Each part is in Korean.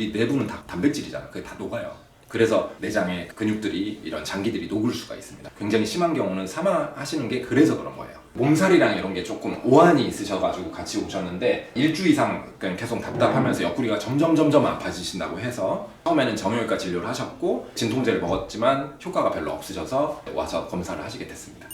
우리 내부는 다 단백질이잖아. 그게 다 녹아요. 그래서 내장의 근육들이 이런 장기들이 녹을 수가 있습니다. 굉장히 심한 경우는 사망하시는 게 그래서 그런 거예요. 몸살이랑 이런 게 조금 오한이 있으셔가지고 같이 오셨는데 일주 이상 계속 답답하면서 옆구리가 점점 점점 아파지신다고 해서 처음에는 정형외과 진료를 하셨고 진통제를 먹었지만 효과가 별로 없으셔서 와서 검사를 하시게 됐습니다.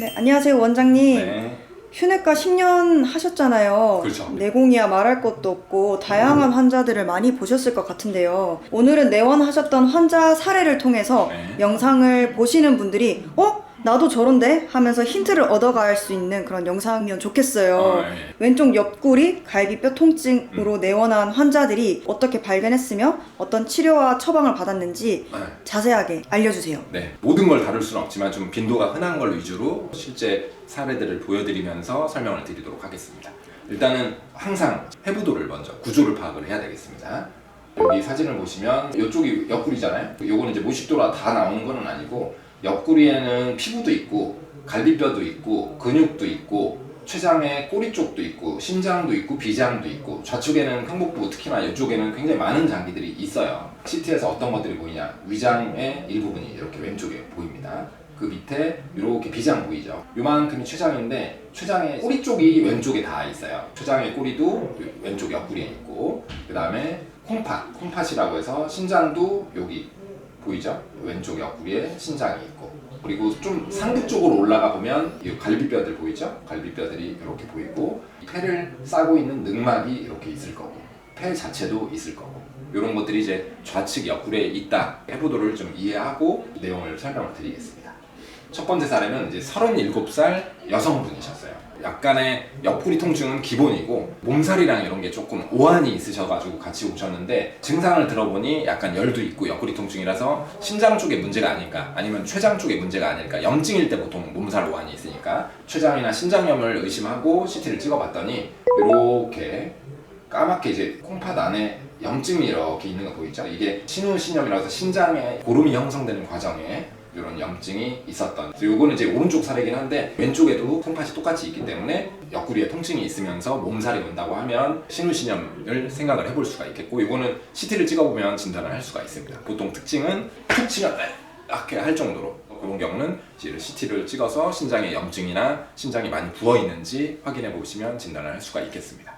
네, 안녕하세요 원장님. 네. 휴내과 10년 하셨잖아요. 그렇죠. 내공이야 말할 것도 없고 다양한 환자들을 많이 보셨을 것 같은데요. 오늘은 내원하셨던 환자 사례를 통해서 네. 영상을 보시는 분들이 어? 나도 저런데? 하면서 힌트를 얻어갈 수 있는 그런 영상이면 좋겠어요. 어, 예. 왼쪽 옆구리 갈비뼈 통증으로 내원한 환자들이 어떻게 발견했으며 어떤 치료와 처방을 받았는지 네. 자세하게 알려주세요. 네, 모든 걸 다룰 수는 없지만 좀 빈도가 흔한 걸 위주로 실제 사례들을 보여드리면서 설명을 드리도록 하겠습니다. 일단은 항상 해부도를 먼저 구조를 파악을 해야 되겠습니다. 여기 사진을 보시면 이쪽이 옆구리잖아요. 요거는 이제 모식도라 다 나오는 건 아니고 옆구리에는 피부도 있고 갈비뼈도 있고 근육도 있고 췌장의 꼬리 쪽도 있고 심장도 있고 비장도 있고 좌측에는 항복부 특히나 이쪽에는 굉장히 많은 장기들이 있어요. CT에서 어떤 것들이 보이냐? 위장의 일부분이 이렇게 왼쪽에 보입니다. 그 밑에 이렇게 비장 보이죠? 요만큼이 췌장인데 췌장의 꼬리 쪽이 왼쪽에 다 있어요. 췌장의 꼬리도 왼쪽 옆구리에 있고 그 다음에 콩팥, 콩팥이라고 해서 신장도 여기 보이죠? 왼쪽 옆구리에 신장이 있고 그리고 좀 상부 쪽으로 올라가 보면 이 갈비뼈들 보이죠? 갈비뼈들이 이렇게 보이고 폐를 싸고 있는 늑막이 이렇게 있을 거고 폐 자체도 있을 거고 이런 것들이 이제 좌측 옆구리에 있다 해부도를 좀 이해하고 내용을 설명을 드리겠습니다. 첫 번째 사례는 이제 37살 여성분이셨어요. 약간의 옆구리 통증은 기본이고 몸살이랑 이런 게 조금 오한이 있으셔가지고 같이 오셨는데 증상을 들어보니 약간 열도 있고 옆구리 통증이라서 심장 쪽에 문제가 아닐까 아니면 췌장 쪽에 문제가 아닐까 염증일 때 보통 몸살 오한이 있으니까 췌장이나 신장염을 의심하고 CT를 찍어봤더니 이렇게 까맣게 이제 콩팥 안에 염증이 이렇게 있는 거 보이죠? 이게 신우신염이라서 신장에 고름이 형성되는 과정에 이런 염증이 있었던. 요거는 이제 오른쪽 사례긴 한데 왼쪽에도 콩팥이 똑같이 있기 때문에 옆구리에 통증이 있으면서 몸살이 온다고 하면 신우신염을 생각을 해볼 수가 있겠고 요거는 CT를 찍어보면 진단을 할 수가 있습니다. 보통 특징은 툭 치면 이렇게 할 정도로 그런 경우는 CT를 찍어서 신장에 염증이나 신장이 많이 부어 있는지 확인해 보시면 진단을 할 수가 있겠습니다.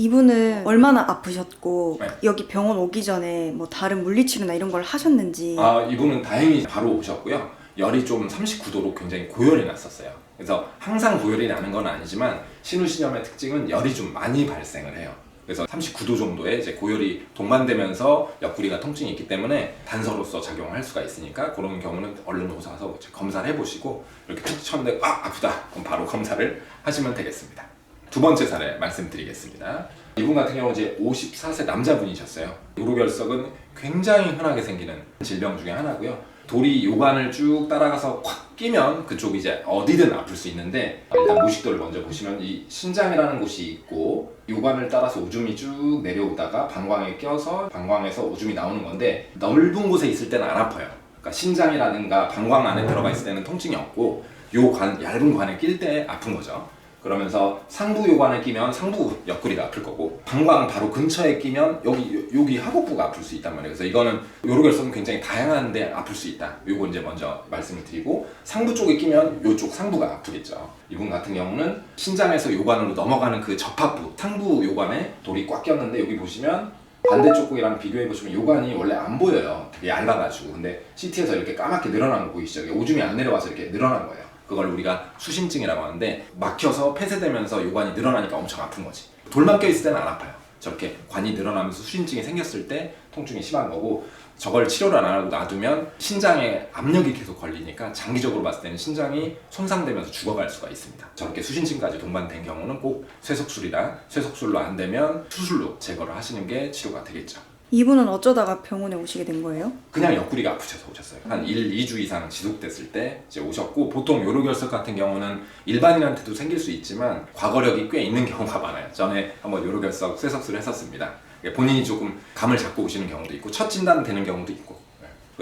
이분은 얼마나 아프셨고 네. 여기 병원 오기 전에 뭐 다른 물리치료나 이런 걸 하셨는지 아 이분은 다행히 바로 오셨고요. 열이 좀 39도로 굉장히 고열이 났었어요. 그래서 항상 고열이 나는 건 아니지만 신우신염의 특징은 열이 좀 많이 발생을 해요. 그래서 39도 정도의 이제 고열이 동반되면서 옆구리가 통증이 있기 때문에 단서로서 작용할 수가 있으니까 그런 경우는 얼른 오셔서 검사를 해보시고 이렇게 툭 쳤는데 아 아프다 그럼 바로 검사를 하시면 되겠습니다. 두 번째 사례 말씀드리겠습니다. 이분 같은 경우 이제 54세 남자분이셨어요. 요로결석은 굉장히 흔하게 생기는 질병 중에 하나고요. 돌이 요관을 쭉 따라가서 콱 끼면 그쪽 이제 어디든 아플 수 있는데 일단 무식도를 먼저 보시면 이 신장이라는 곳이 있고 요관을 따라서 오줌이 쭉 내려오다가 방광에 껴서 방광에서 오줌이 나오는 건데 넓은 곳에 있을 때는 안 아파요. 그러니까 신장이라든가 방광 안에 들어가 있을 때는 통증이 없고 요관 얇은 관에 낄 때 아픈 거죠. 그러면서 상부 요관에 끼면 상부 옆구리가 아플 거고 방광 바로 근처에 끼면 여기 여기 하복부가 아플 수 있단 말이에요. 그래서 이거는 요로 결석은 굉장히 다양한데 아플 수 있다. 요거 이제 먼저 말씀을 드리고 상부 쪽에 끼면 요쪽 상부가 아프겠죠. 이분 같은 경우는 신장에서 요관으로 넘어가는 그 접합부 상부 요관에 돌이 꽉 꼈는데 여기 보시면 반대쪽 곡이랑 비교해 보시면 요관이 원래 안 보여요. 되게 얇아가지고 근데 CT에서 이렇게 까맣게 늘어난 거 보이시죠? 오줌이 안 내려와서 이렇게 늘어난 거예요. 그걸 우리가 수신증이라고 하는데 막혀서 폐쇄되면서 요관이 늘어나니까 엄청 아픈 거지. 돌 막혀 있을 때는 안 아파요. 저렇게 관이 늘어나면서 수신증이 생겼을 때 통증이 심한 거고 저걸 치료를 안 하고 놔두면 신장에 압력이 계속 걸리니까 장기적으로 봤을 때는 신장이 손상되면서 죽어갈 수가 있습니다. 저렇게 수신증까지 동반된 경우는 꼭 쇠석술이나 쇠석술로 안 되면 수술로 제거를 하시는 게 치료가 되겠죠. 이분은 어쩌다가 병원에 오시게 된 거예요? 그냥 옆구리가 아프셔서 오셨어요. 한 1, 2주 이상 지속됐을 때 이제 오셨고 보통 요로결석 같은 경우는 일반인한테도 생길 수 있지만 과거력이 꽤 있는 경우가 많아요. 전에 한번 요로결석 쇠석술을 했었습니다. 본인이 조금 감을 잡고 오시는 경우도 있고 첫 진단 되는 경우도 있고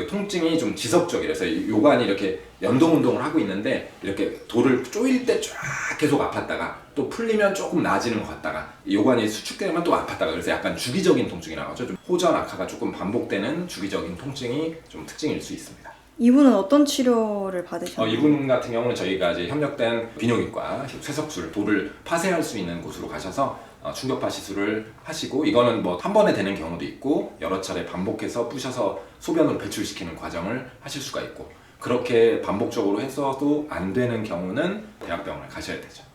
통증이 좀 지속적이라서 이 요관이 이렇게 연동 운동을 하고 있는데 이렇게 돌을 쪼일 때 쫙 계속 아팠다가 또 풀리면 조금 나아지는 것 같다가 이 요관이 수축되면 또 아팠다가 그래서 약간 주기적인 통증이라고 하죠. 좀 호전 악화가 조금 반복되는 주기적인 통증이 좀 특징일 수 있습니다. 이분은 어떤 치료를 어, 받으셨나요? 이분 같은 경우는 저희가 이제 협력된 비뇨기과 쇠석술 돌을 파쇄할 수 있는 곳으로 가셔서 어, 충격파 시술을 하시고 이거는 뭐 한 번에 되는 경우도 있고 여러 차례 반복해서 부셔서 소변으로 배출시키는 과정을 하실 수가 있고 그렇게 반복적으로 해서도 안 되는 경우는 대학병원을 가셔야 되죠.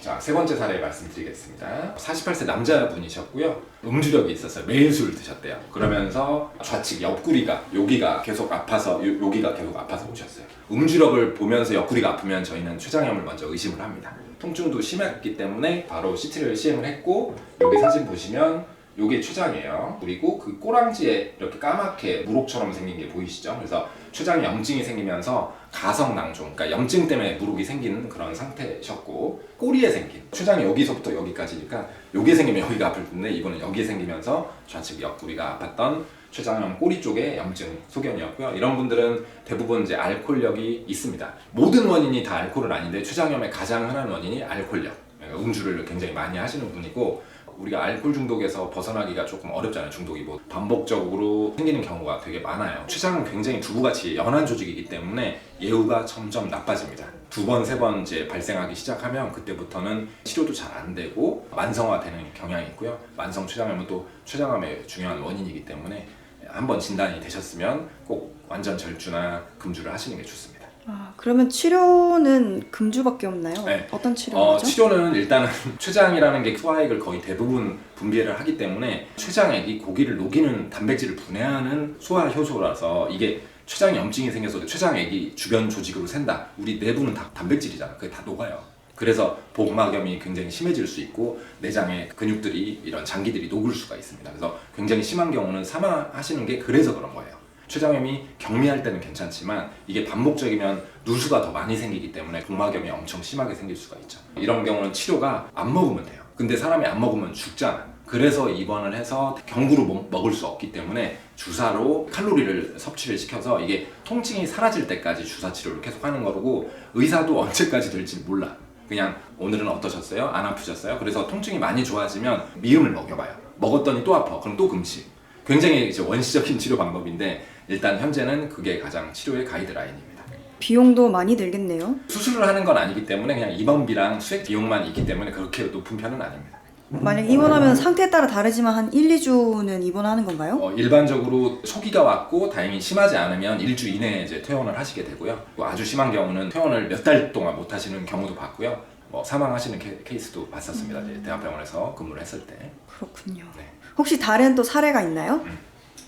자, 세 번째 사례 말씀드리겠습니다. 48세 남자분이셨고요. 음주력이 있었어요. 매일 술을 드셨대요. 그러면서 좌측 옆구리가 여기가 계속 아파서 요, 여기가 계속 아파서 오셨어요. 음주력을 보면서 옆구리가 아프면 저희는 췌장염을 먼저 의심을 합니다. 통증도 심했기 때문에 바로 CT를 시행을 했고 여기 사진 보시면 요게 췌장이에요. 그리고 그 꼬랑지에 이렇게 까맣게 무록처럼 생긴 게 보이시죠? 그래서 췌장에 염증이 생기면서 가성낭종, 그러니까 염증 때문에 무록이 생기는 그런 상태셨고 꼬리에 생긴 췌장이 여기서부터 여기까지니까 여기에 생기면 여기가 아플 텐데 이거는 여기에 생기면서 좌측 옆구리가 아팠던 췌장염 꼬리 쪽에 염증 소견이었고요. 이런 분들은 대부분 이제 알코올력이 있습니다. 모든 원인이 다 알코올은 아닌데 췌장염의 가장 흔한 원인이 알코올력. 그러니까 음주를 굉장히 많이 하시는 분이고 우리가 알코올 중독에서 벗어나기가 조금 어렵잖아요. 중독이 뭐 반복적으로 생기는 경우가 되게 많아요. 췌장은 굉장히 두부같이 연한 조직이기 때문에 예후가 점점 나빠집니다. 두 번, 세 번 이제 발생하기 시작하면 그때부터는 치료도 잘 안 되고 만성화되는 경향이 있고요. 만성 췌장염은 또 췌장암의 중요한 원인이기 때문에 한번 진단이 되셨으면 꼭 완전 절주나 금주를 하시는 게 좋습니다. 아, 그러면 치료는 금주밖에 없나요? 네. 어떤 치료죠? 어, 치료는 일단은 췌장이라는 게 소화액을 거의 대부분 분비를 하기 때문에 췌장액이 고기를 녹이는 단백질을 분해하는 소화 효소라서 이게 췌장 염증이 생겨서 췌장액이 주변 조직으로 샌다. 우리 내부는 다 단백질이잖아. 그게 다 녹아요. 그래서 복막염이 굉장히 심해질 수 있고 내장의 근육들이 이런 장기들이 녹을 수가 있습니다. 그래서 굉장히 심한 경우는 사망하시는 게 그래서 그런 거예요. 췌장염이 경미할 때는 괜찮지만 이게 반복적이면 누수가 더 많이 생기기 때문에 복막염이 엄청 심하게 생길 수가 있죠. 이런 경우는 치료가 안 먹으면 돼요. 근데 사람이 안 먹으면 죽잖아. 그래서 입원을 해서 경구로 먹- 먹을 수 없기 때문에 주사로 칼로리를 섭취를 시켜서 이게 통증이 사라질 때까지 주사 치료를 계속 하는 거고 의사도 언제까지 될지 몰라. 그냥 오늘은 어떠셨어요? 안 아프셨어요? 그래서 통증이 많이 좋아지면 미음을 먹여봐요. 먹었더니 또 아파. 그럼 또 금치. 굉장히 이제 원시적인 치료 방법인데 일단 현재는 그게 가장 치료의 가이드라인입니다. 비용도 많이 들겠네요. 수술을 하는 건 아니기 때문에 그냥 입원비랑 수액 비용만 있기 때문에 그렇게 높은 편은 아닙니다. 만약 입원하면 상태에 따라 다르지만 한 1, 2주는 입원하는 건가요? 어, 일반적으로 초기가 왔고 다행히 심하지 않으면 일주 이내에 이제 퇴원을 하시게 되고요. 또 아주 심한 경우는 퇴원을 몇 달 동안 못 하시는 경우도 봤고요. 뭐 사망하시는 케, 케이스도 봤었습니다. 이제 대학병원에서 근무를 했을 때. 그렇군요. 네. 혹시 다른 또 사례가 있나요?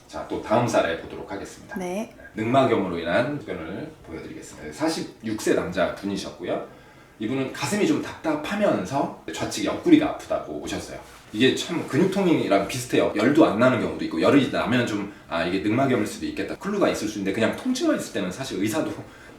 자, 또 다음 사례 보도록 하겠습니다. 네. 늑막염으로 인한 소견을 보여드리겠습니다. 46세 남자 분이셨고요. 이분은 가슴이 좀 답답하면서 좌측 옆구리가 아프다고 오셨어요. 이게 참 근육통이랑 비슷해요. 열도 안 나는 경우도 있고 열이 나면 좀 아 이게 늑막염일 수도 있겠다. 클루가 있을 수 있는데 그냥 통증만 있을 때는 사실 의사도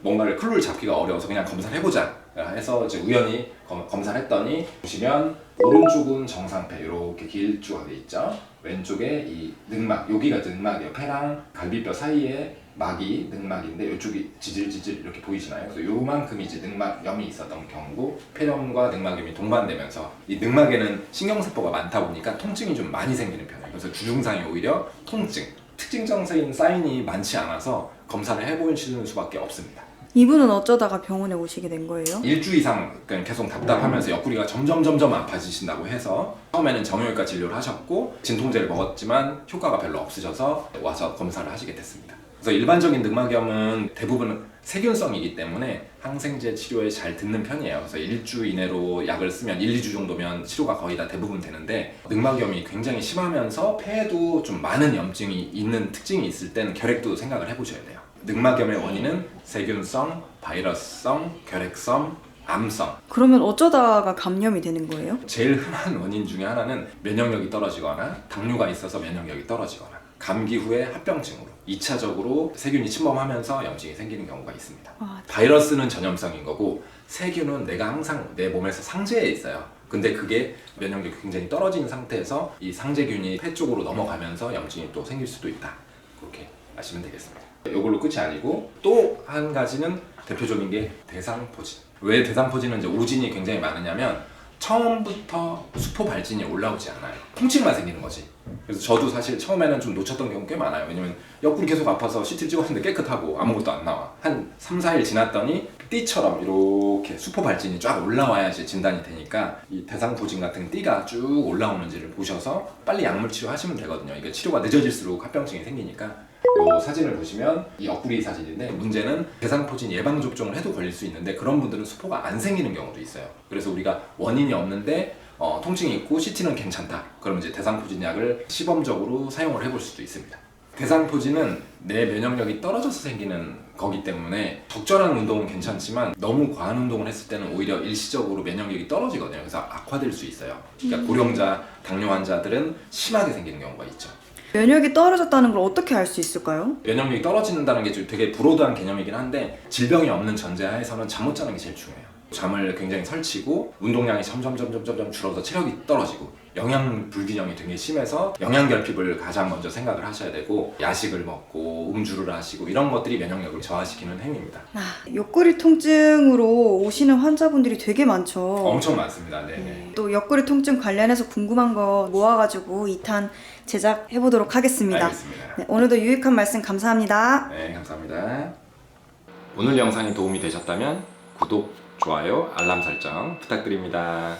뭔가를 클루를 잡기가 어려워서 그냥 검사를 해보자 해서 이제 우연히 검, 검사를 했더니 보시면 오른쪽은 정상폐 이렇게 길쭉하게 있죠. 왼쪽에 이 늑막 여기가 늑막이에요. 폐랑 갈비뼈 사이에 막이 늑막인데 이쪽이 지질지질 이렇게 보이시나요? 그래서 요만큼 이제 늑막염이 있었던 경우고 폐렴과 늑막염이 동반되면서 이 늑막에는 신경세포가 많다 보니까 통증이 좀 많이 생기는 편이에요. 그래서 주증상이 오히려 통증, 특징적인 사인이 많지 않아서 검사를 해보시는 수밖에 없습니다. 이분은 어쩌다가 병원에 오시게 된 거예요? 일주 이상 그냥 계속 답답하면서 옆구리가 점점 점점 아파지신다고 해서 처음에는 정형외과 진료를 하셨고 진통제를 먹었지만 효과가 별로 없으셔서 와서 검사를 하시게 됐습니다. 그래서 일반적인 늑막염은 대부분 세균성이기 때문에 항생제 치료에 잘 듣는 편이에요. 그래서 일주 이내로 약을 쓰면 1, 2주 정도면 치료가 거의 다 대부분 되는데 늑막염이 굉장히 심하면서 폐에도 좀 많은 염증이 있는 특징이 있을 때는 결핵도 생각을 해보셔야 돼요. 늑막염의 원인은 세균성, 바이러스성, 결핵성, 암성 그러면 어쩌다가 감염이 되는 거예요? 제일 흔한 원인 중에 하나는 면역력이 떨어지거나 당뇨가 있어서 면역력이 떨어지거나 감기 후에 합병증으로 2차적으로 세균이 침범하면서 염증이 생기는 경우가 있습니다. 아, 바이러스는 전염성인 거고 세균은 내가 항상 내 몸에서 상재해 있어요. 근데 그게 면역력이 굉장히 떨어진 상태에서 이 상재균이 폐 쪽으로 넘어가면서 염증이 또 생길 수도 있다. 그렇게 아시면 되겠습니다. 이걸로 끝이 아니고 또 한 가지는 대표적인 게 대상포진. 왜 대상포진은 이제 오진이 굉장히 많으냐면 처음부터 수포 발진이 올라오지 않아요. 통증만 생기는 거지. 그래서 저도 사실 처음에는 좀 놓쳤던 경우 꽤 많아요. 왜냐면 옆구리 계속 아파서 CT 찍었는데 깨끗하고 아무것도 안 나와. 한 3, 4일 지났더니 띠처럼 이렇게 수포 발진이 쫙 올라와야지 진단이 되니까 이 대상포진 같은 띠가 쭉 올라오는지를 보셔서 빨리 약물 치료하시면 되거든요. 이게 치료가 늦어질수록 합병증이 생기니까 이 사진을 보시면 이 옆구리 사진인데 문제는 대상포진 예방 접종을 해도 걸릴 수 있는데 그런 분들은 수포가 안 생기는 경우도 있어요. 그래서 우리가 원인이 없는데 어, 통증이 있고 CT는 괜찮다. 그러면 이제 대상포진 약을 시범적으로 사용을 해볼 수도 있습니다. 대상포진은 내 면역력이 떨어져서 생기는 거기 때문에 적절한 운동은 괜찮지만 너무 과한 운동을 했을 때는 오히려 일시적으로 면역력이 떨어지거든요. 그래서 악화될 수 있어요. 그러니까 고령자, 당뇨 환자들은 심하게 생기는 경우가 있죠. 면역이 떨어졌다는 걸 어떻게 알 수 있을까요? 면역력이 떨어진다는 게 좀 되게 브로드한 개념이긴 한데 질병이 없는 전제하에서는 잠 못 자는 게 제일 중요해요. 잠을 굉장히 설치고 운동량이 점점 점점 점점 줄어서 체력이 떨어지고 영양 불균형이 되게 심해서 영양 결핍을 가장 먼저 생각을 하셔야 되고 야식을 먹고 음주를 하시고 이런 것들이 면역력을 저하시키는 행위입니다. 아, 옆구리 통증으로 오시는 환자분들이 되게 많죠. 엄청 많습니다. 네. 네. 네. 또 옆구리 통증 관련해서 궁금한 거 모아가지고 2탄 제작해 보도록 하겠습니다. 알겠습니다. 네, 오늘도 유익한 말씀 감사합니다. 네, 감사합니다. 오늘 영상이 도움이 되셨다면 구독, 좋아요, 알람 설정 부탁드립니다.